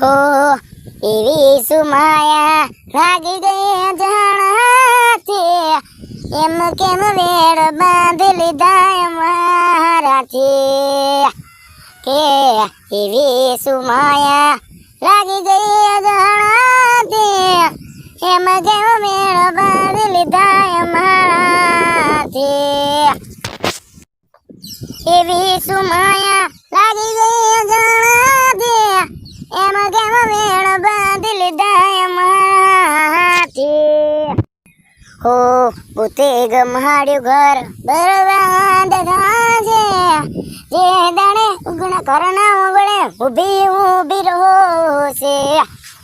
હો, એવી સુમાયા લાગી ગઈ જાણાથી એમ કેમ વેળ બાંધી લીધા મારાથી કે એવી સુમાયા લાગી ગઈ જાણાથી એમ કેમ વેળ બાંધી લીધા મારાથી એવી સુમાયા હો પોતે ગમાડ્યું ઘર બરબાદ થાજે જે દાણે ઉગણા કરના ઉગણે ઊભી ઊભી રહો છે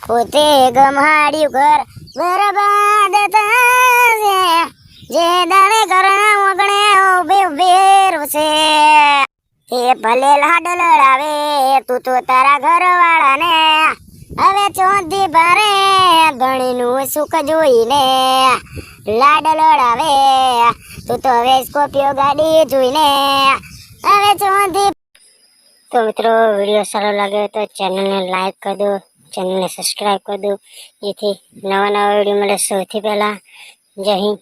પોતે ગમાડ્યું ઘર બરબાદ થાજે જે દાણે કરના ઉગણે ઊભી ઊભી રહશે એ ભલે લાડ લડાવે, તું તો તારા ઘરવાળાને હવે ચોંધી ભારે, ગણીનું સુખ જોઈને લાડ લડાવે. તું તો હવે સ્કોર્પિયો ગાડી જોઈને હવે ચોંધી તો મિત્રો, વીડિયો સારો લાગે તો ચેનલને લાઈક કરી દો, ચેનલને સબસ્ક્રાઈબ કરી દો. જેથી નવા નવા વીડિયો મળે સૌથી પહેલાં. જય હિન્દ.